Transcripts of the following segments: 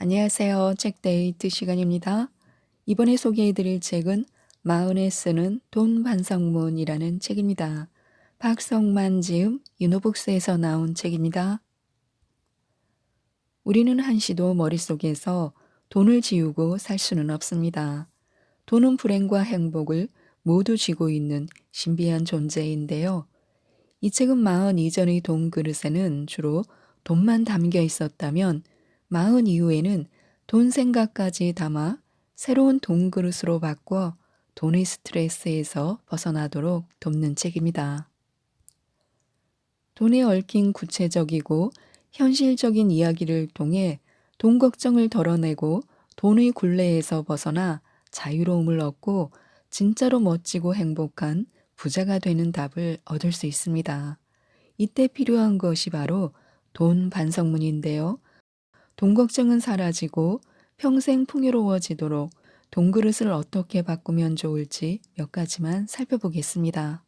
안녕하세요. 책데이트 시간입니다. 이번에 소개해드릴 책은 마흔에 쓰는 돈 반성문이라는 책입니다. 박성만 지음 유노북스에서 나온 책입니다. 우리는 한시도 머릿속에서 돈을 지우고 살 수는 없습니다. 돈은 불행과 행복을 모두 쥐고 있는 신비한 존재인데요. 이 책은 마흔 이전의 돈 그릇에는 주로 돈만 담겨 있었다면 마흔 이후에는 돈 생각까지 담아 새로운 돈 그릇으로 바꿔 돈의 스트레스에서 벗어나도록 돕는 책입니다. 돈에 얽힌 구체적이고 현실적인 이야기를 통해 돈 걱정을 덜어내고 돈의 굴레에서 벗어나 자유로움을 얻고 진짜로 멋지고 행복한 부자가 되는 답을 얻을 수 있습니다. 이때 필요한 것이 바로 돈 반성문인데요. 돈 걱정은 사라지고 평생 풍요로워지도록 돈 그릇을 어떻게 바꾸면 좋을지 몇 가지만 살펴보겠습니다.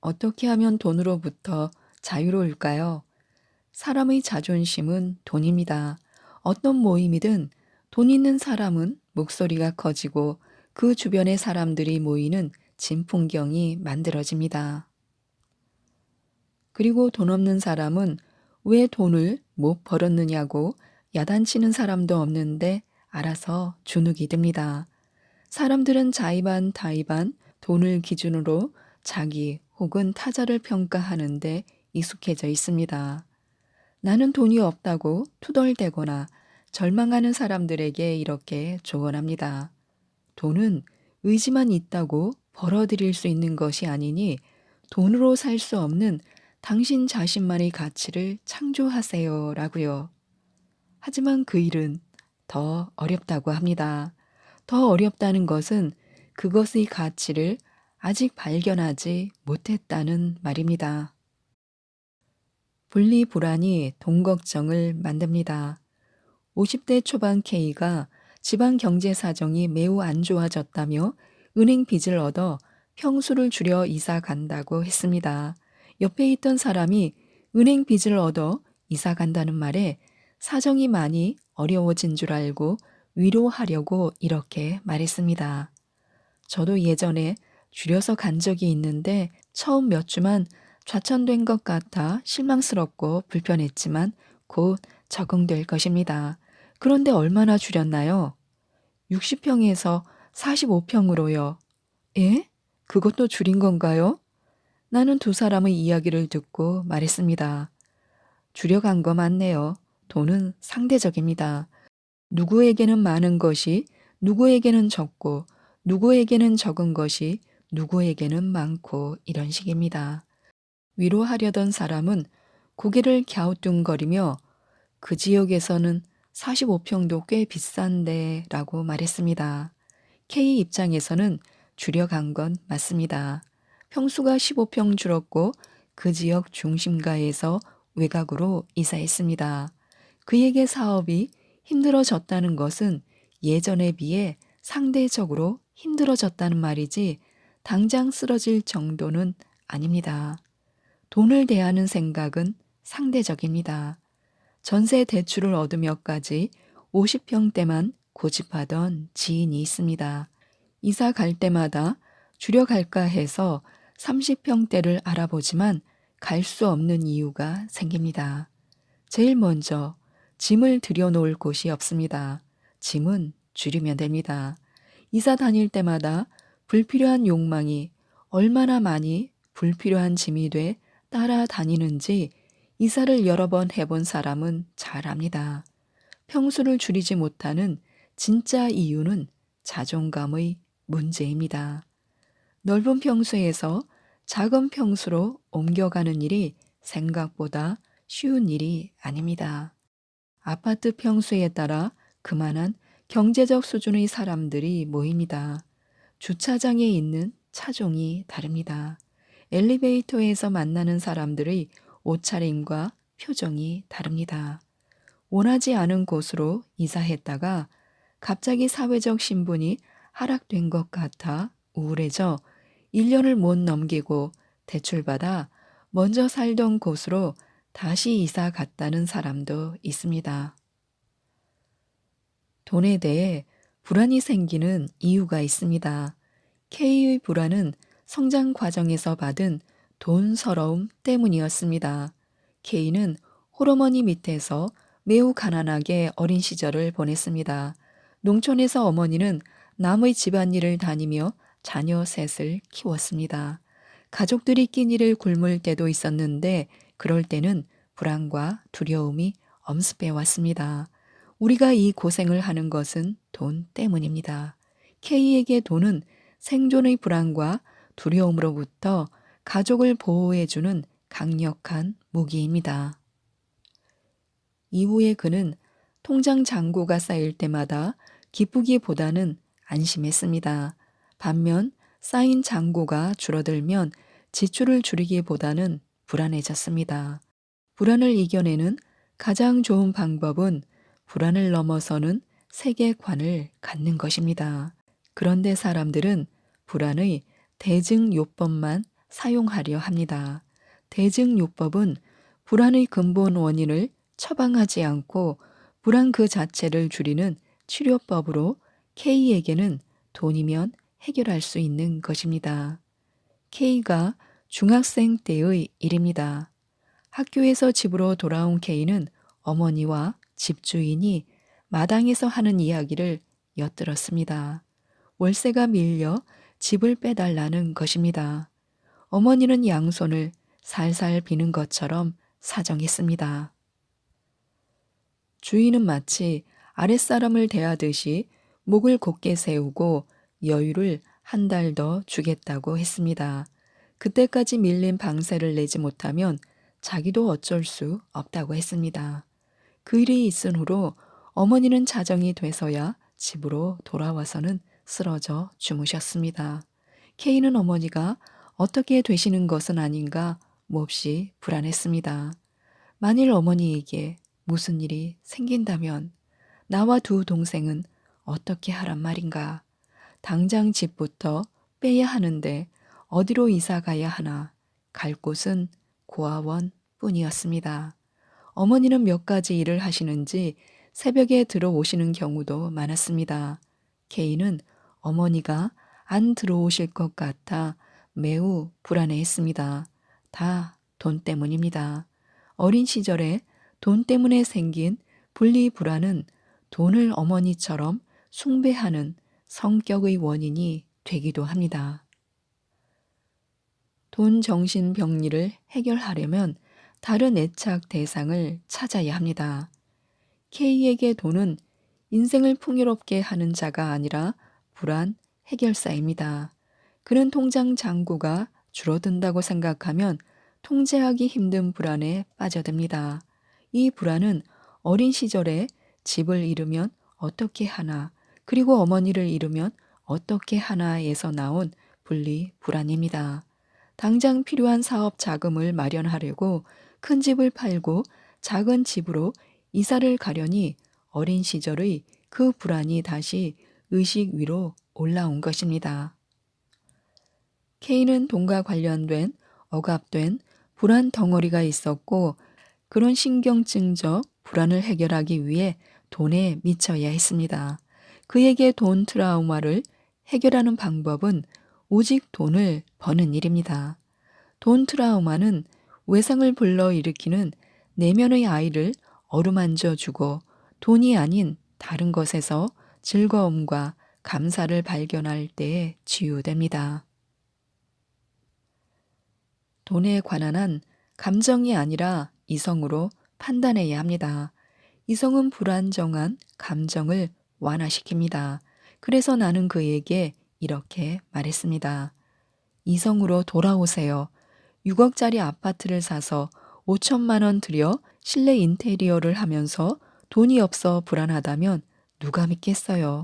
어떻게 하면 돈으로부터 자유로울까요? 사람의 자존심은 돈입니다. 어떤 모임이든 돈 있는 사람은 목소리가 커지고 그 주변의 사람들이 모이는 진풍경이 만들어집니다. 그리고 돈 없는 사람은 왜 돈을 못 벌었느냐고 야단치는 사람도 없는데 알아서 주눅이 듭니다. 사람들은 자의반 타의반 돈을 기준으로 자기 혹은 타자를 평가하는데 익숙해져 있습니다. 나는 돈이 없다고 투덜대거나 절망하는 사람들에게 이렇게 조언합니다. 돈은 의지만 있다고 벌어들일 수 있는 것이 아니니 돈으로 살 수 없는 당신 자신만의 가치를 창조하세요. 라고요. 하지만 그 일은 더 어렵다고 합니다. 더 어렵다는 것은 그것의 가치를 아직 발견하지 못했다는 말입니다. 분리 불안이 돈 걱정을 만듭니다. 50대 초반 K가 집안 경제 사정이 매우 안 좋아졌다며 은행 빚을 얻어 평수를 줄여 이사 간다고 했습니다. 옆에 있던 사람이 은행 빚을 얻어 이사 간다는 말에 사정이 많이 어려워진 줄 알고 위로하려고 이렇게 말했습니다. 저도 예전에 줄여서 간 적이 있는데 처음 몇 주만 좌천된 것 같아 실망스럽고 불편했지만 곧 적응될 것입니다. 그런데 얼마나 줄였나요? 60평에서 45평으로요. 예? 그것도 줄인 건가요? 나는 두 사람의 이야기를 듣고 말했습니다. 줄여간 거 맞네요. 돈은 상대적입니다. 누구에게는 많은 것이 누구에게는 적고 누구에게는 적은 것이 누구에게는 많고 이런 식입니다. 위로하려던 사람은 고개를 갸우뚱거리며 그 지역에서는 45평도 꽤 비싼데 라고 말했습니다. K 입장에서는 줄여간 건 맞습니다. 평수가 15평 줄었고 그 지역 중심가에서 외곽으로 이사했습니다. 그에게 사업이 힘들어졌다는 것은 예전에 비해 상대적으로 힘들어졌다는 말이지 당장 쓰러질 정도는 아닙니다. 돈을 대하는 생각은 상대적입니다. 전세 대출을 얻으며까지 50평대만 고집하던 지인이 있습니다. 이사 갈 때마다 줄여갈까 해서 30평대를 알아보지만 갈 수 없는 이유가 생깁니다. 제일 먼저 짐을 들여놓을 곳이 없습니다. 짐은 줄이면 됩니다. 이사 다닐 때마다 불필요한 욕망이 얼마나 많이 불필요한 짐이 돼 따라다니는지 이사를 여러 번 해본 사람은 잘 압니다. 평수를 줄이지 못하는 진짜 이유는 자존감의 문제입니다. 넓은 평수에서 작은 평수로 옮겨가는 일이 생각보다 쉬운 일이 아닙니다. 아파트 평수에 따라 그만한 경제적 수준의 사람들이 모입니다. 주차장에 있는 차종이 다릅니다. 엘리베이터에서 만나는 사람들의 옷차림과 표정이 다릅니다. 원하지 않은 곳으로 이사했다가 갑자기 사회적 신분이 하락된 것 같아 우울해져 1년을 못 넘기고 대출받아 먼저 살던 곳으로 다시 이사 갔다는 사람도 있습니다. 돈에 대해 불안이 생기는 이유가 있습니다. K의 불안은 성장 과정에서 받은 돈 서러움 때문이었습니다. K는 호르머니 밑에서 매우 가난하게 어린 시절을 보냈습니다. 농촌에서 어머니는 남의 집안일을 다니며 자녀 셋을 키웠습니다. 가족들이 끼니를 굶을 때도 있었는데 그럴 때는 불안과 두려움이 엄습해 왔습니다. 우리가 이 고생을 하는 것은 돈 때문입니다. K에게 돈은 생존의 불안과 두려움으로부터 가족을 보호해주는 강력한 무기입니다. 이후에 그는 통장 잔고가 쌓일 때마다 기쁘기보다는 안심했습니다. 반면 쌓인 잔고가 줄어들면 지출을 줄이기보다는 불안해졌습니다. 불안을 이겨내는 가장 좋은 방법은 불안을 넘어서는 세계관을 갖는 것입니다. 그런데 사람들은 불안의 대증요법만 사용하려 합니다. 대증요법은 불안의 근본 원인을 처방하지 않고 불안 그 자체를 줄이는 치료법으로 K에게는 돈이면 해결할 수 있는 것입니다. K가 중학생 때의 일입니다. 학교에서 집으로 돌아온 K는 어머니와 집주인이 마당에서 하는 이야기를 엿들었습니다. 월세가 밀려 집을 빼달라는 것입니다. 어머니는 양손을 살살 비는 것처럼 사정했습니다. 주인은 마치 아랫사람을 대하듯이 목을 곧게 세우고 여유를 한 달 더 주겠다고 했습니다. 그때까지 밀린 방세를 내지 못하면 자기도 어쩔 수 없다고 했습니다. 그 일이 있은 후로 어머니는 자정이 돼서야 집으로 돌아와서는 쓰러져 주무셨습니다. K는 어머니가 어떻게 되시는 것은 아닌가 몹시 불안했습니다. 만일 어머니에게 무슨 일이 생긴다면 나와 두 동생은 어떻게 하란 말인가. 당장 집부터 빼야 하는데 어디로 이사 가야 하나. 갈 곳은 고아원 뿐이었습니다. 어머니는 몇 가지 일을 하시는지 새벽에 들어오시는 경우도 많았습니다. K는 어머니가 안 들어오실 것 같아 매우 불안해했습니다. 다 돈 때문입니다. 어린 시절에 돈 때문에 생긴 분리 불안은 돈을 어머니처럼 숭배하는 성격의 원인이 되기도 합니다. 돈 정신 병리를 해결하려면 다른 애착 대상을 찾아야 합니다. K에게 돈은 인생을 풍요롭게 하는 자가 아니라 불안 해결사입니다. 그는 통장 잔고가 줄어든다고 생각하면 통제하기 힘든 불안에 빠져듭니다. 이 불안은 어린 시절에 집을 잃으면 어떻게 하나, 그리고 어머니를 잃으면 어떻게 하나에서 나온 분리 불안입니다. 당장 필요한 사업 자금을 마련하려고 큰 집을 팔고 작은 집으로 이사를 가려니 어린 시절의 그 불안이 다시 의식 위로 올라온 것입니다. K는 돈과 관련된 억압된 불안 덩어리가 있었고 그런 신경증적 불안을 해결하기 위해 돈에 미쳐야 했습니다. 그에게 돈 트라우마를 해결하는 방법은 오직 돈을 버는 일입니다. 돈 트라우마는 외상을 불러일으키는 내면의 아이를 어루만져 주고 돈이 아닌 다른 것에서 즐거움과 감사를 발견할 때에 치유됩니다. 돈에 관한 한 감정이 아니라 이성으로 판단해야 합니다. 이성은 불안정한 감정을 완화시킵니다. 그래서 나는 그에게 이렇게 말했습니다. 이성으로 돌아오세요. 6억짜리 아파트를 사서 5천만 원 들여 실내 인테리어를 하면서 돈이 없어 불안하다면 누가 믿겠어요.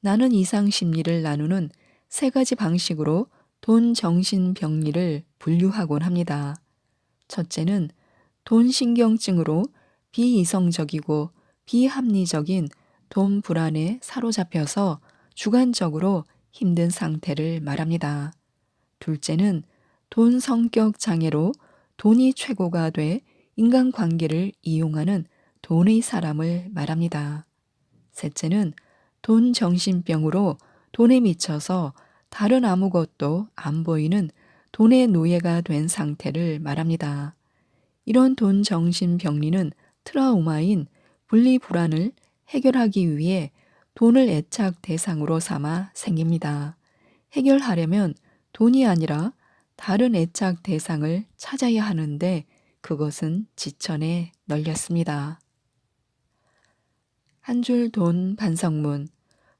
나는 이상 심리를 나누는 세 가지 방식으로 돈 정신 병리를 분류하곤 합니다. 첫째는 돈 신경증으로 비이성적이고 비합리적인 돈 불안에 사로잡혀서 주관적으로 힘든 상태를 말합니다. 둘째는 돈 성격 장애로 돈이 최고가 돼 인간 관계를 이용하는 돈의 사람을 말합니다. 셋째는 돈 정신병으로 돈에 미쳐서 다른 아무것도 안 보이는 돈의 노예가 된 상태를 말합니다. 이런 돈 정신병리는 트라우마인 분리불안을 해결하기 위해 돈을 애착 대상으로 삼아 생깁니다. 해결하려면 돈이 아니라 다른 애착 대상을 찾아야 하는데 그것은 지천에 널렸습니다. 한 줄 돈 반성문.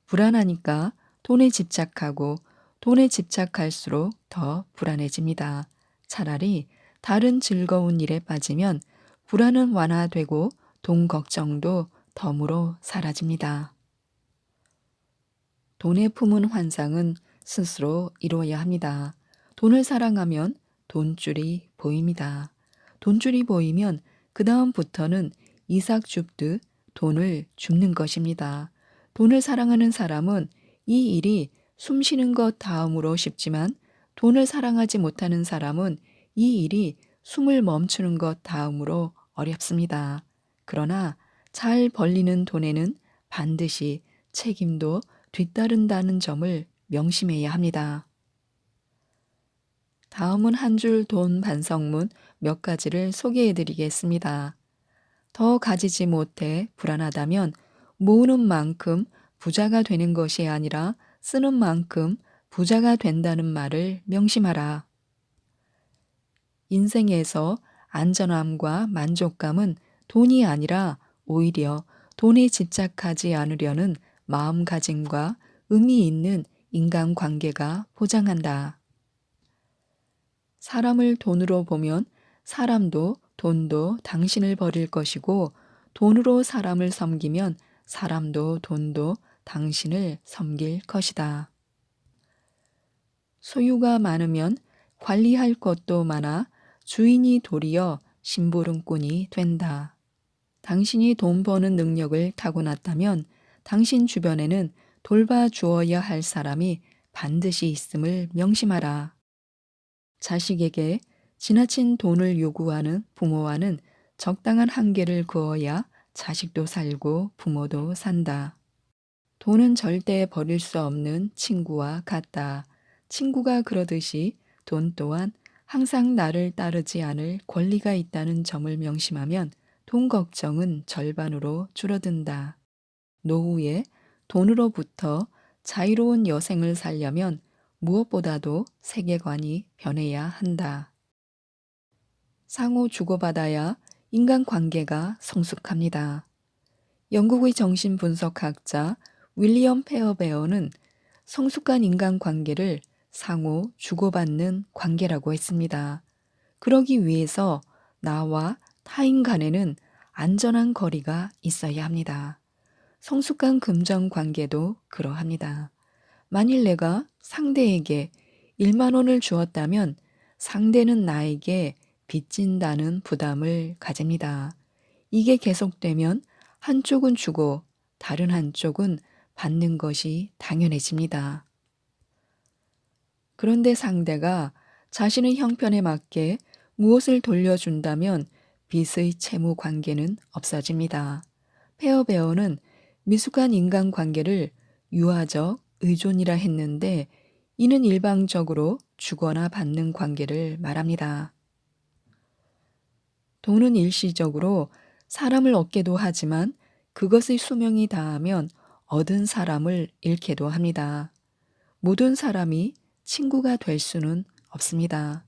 불안하니까 돈에 집착하고 돈에 집착할수록 더 불안해집니다. 차라리 다른 즐거운 일에 빠지면 불안은 완화되고 돈 걱정도 덤으로 사라집니다. 돈에 품은 환상은 스스로 이루어야 합니다. 돈을 사랑하면 돈줄이 보입니다. 돈줄이 보이면 그 다음부터는 이삭 줍듯 돈을 줍는 것입니다. 돈을 사랑하는 사람은 이 일이 숨 쉬는 것 다음으로 쉽지만 돈을 사랑하지 못하는 사람은 이 일이 숨을 멈추는 것 다음으로 어렵습니다. 그러나 잘 벌리는 돈에는 반드시 책임도 뒤따른다는 점을 명심해야 합니다. 다음은 한 줄 돈 반성문 몇 가지를 소개해 드리겠습니다. 더 가지지 못해 불안하다면 모으는 만큼 부자가 되는 것이 아니라 쓰는 만큼 부자가 된다는 말을 명심하라. 인생에서 안전함과 만족감은 돈이 아니라 오히려 돈에 집착하지 않으려는 마음가짐과 의미 있는 인간 관계가 보장한다. 사람을 돈으로 보면 사람도 돈도 당신을 버릴 것이고 돈으로 사람을 섬기면 사람도 돈도 당신을 섬길 것이다. 소유가 많으면 관리할 것도 많아 주인이 도리어 심부름꾼이 된다. 당신이 돈 버는 능력을 타고났다면 당신 주변에는 돌봐 주어야 할 사람이 반드시 있음을 명심하라. 자식에게 지나친 돈을 요구하는 부모와는 적당한 한계를 그어야 자식도 살고 부모도 산다. 돈은 절대 버릴 수 없는 친구와 같다. 친구가 그러듯이 돈 또한 항상 나를 따르지 않을 권리가 있다는 점을 명심하면 돈 걱정은 절반으로 줄어든다. 노후에 돈으로부터 자유로운 여생을 살려면 무엇보다도 세계관이 변해야 한다. 상호 주고받아야 인간관계가 성숙합니다. 영국의 정신분석학자 윌리엄 페어베어는 성숙한 인간관계를 상호 주고받는 관계라고 했습니다. 그러기 위해서 나와 타인 간에는 안전한 거리가 있어야 합니다. 성숙한 금전 관계도 그러합니다. 만일 내가 상대에게 1만 원을 주었다면 상대는 나에게 빚진다는 부담을 가집니다. 이게 계속되면 한쪽은 주고 다른 한쪽은 받는 것이 당연해집니다. 그런데 상대가 자신의 형편에 맞게 무엇을 돌려준다면 빚의 채무 관계는 없어집니다. 페어베어는 미숙한 인간 관계를 유아적 의존이라 했는데 이는 일방적으로 주거나 받는 관계를 말합니다. 돈은 일시적으로 사람을 얻게도 하지만 그것의 수명이 다하면 얻은 사람을 잃게도 합니다. 모든 사람이 친구가 될 수는 없습니다.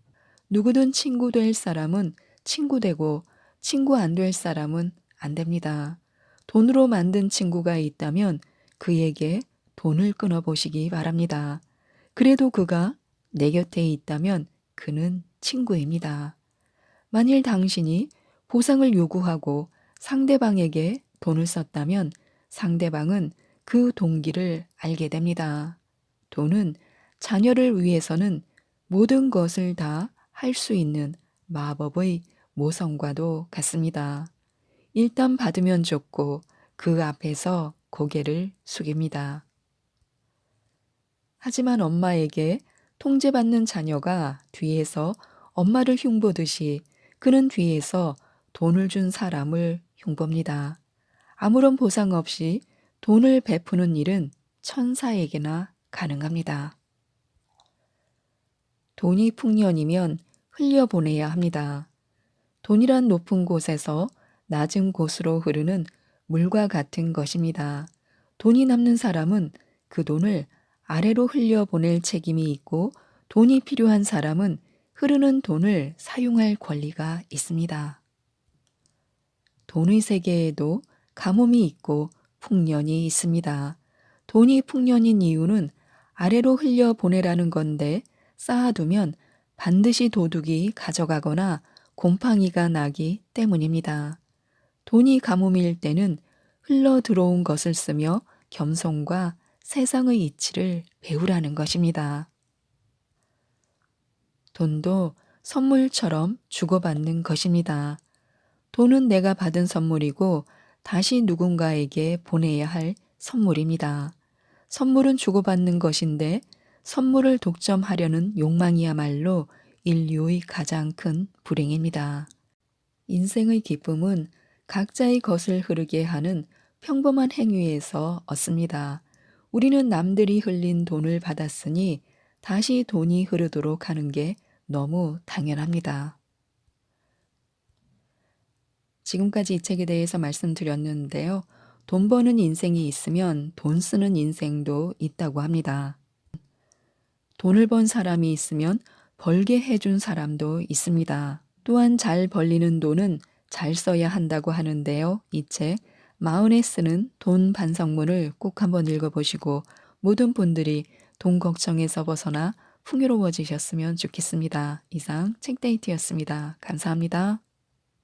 누구든 친구 될 사람은 친구 되고 친구 안 될 사람은 안 됩니다. 돈으로 만든 친구가 있다면 그에게 돈을 끊어보시기 바랍니다. 그래도 그가 내 곁에 있다면 그는 친구입니다. 만일 당신이 보상을 요구하고 상대방에게 돈을 썼다면 상대방은 그 동기를 알게 됩니다. 돈은 자녀를 위해서는 모든 것을 다 할 수 있는 마법의 모성과도 같습니다. 일단 받으면 좋고 그 앞에서 고개를 숙입니다. 하지만 엄마에게 통제받는 자녀가 뒤에서 엄마를 흉보듯이 그는 뒤에서 돈을 준 사람을 흉봅니다. 아무런 보상 없이 돈을 베푸는 일은 천사에게나 가능합니다. 돈이 풍년이면 흘려보내야 합니다. 돈이란 높은 곳에서 낮은 곳으로 흐르는 물과 같은 것입니다. 돈이 남는 사람은 그 돈을 아래로 흘려보낼 책임이 있고 돈이 필요한 사람은 흐르는 돈을 사용할 권리가 있습니다. 돈의 세계에도 가뭄이 있고 풍년이 있습니다. 돈이 풍년인 이유는 아래로 흘려보내라는 건데 쌓아두면 반드시 도둑이 가져가거나 곰팡이가 나기 때문입니다. 돈이 가뭄일 때는 흘러 들어온 것을 쓰며 겸손과 세상의 이치를 배우라는 것입니다. 돈도 선물처럼 주고받는 것입니다. 돈은 내가 받은 선물이고 다시 누군가에게 보내야 할 선물입니다. 선물은 주고받는 것인데 선물을 독점하려는 욕망이야말로 인류의 가장 큰 불행입니다. 인생의 기쁨은 각자의 것을 흐르게 하는 평범한 행위에서 얻습니다. 우리는 남들이 흘린 돈을 받았으니 다시 돈이 흐르도록 하는 게 너무 당연합니다. 지금까지 이 책에 대해서 말씀드렸는데요. 돈 버는 인생이 있으면 돈 쓰는 인생도 있다고 합니다. 돈을 번 사람이 있으면 벌게 해준 사람도 있습니다. 또한 잘 벌리는 돈은 잘 써야 한다고 하는데요. 이 책 마흔에 쓰는 돈 반성문을 꼭 한번 읽어보시고 모든 분들이 돈 걱정에서 벗어나 풍요로워지셨으면 좋겠습니다. 이상 책데이트였습니다. 감사합니다.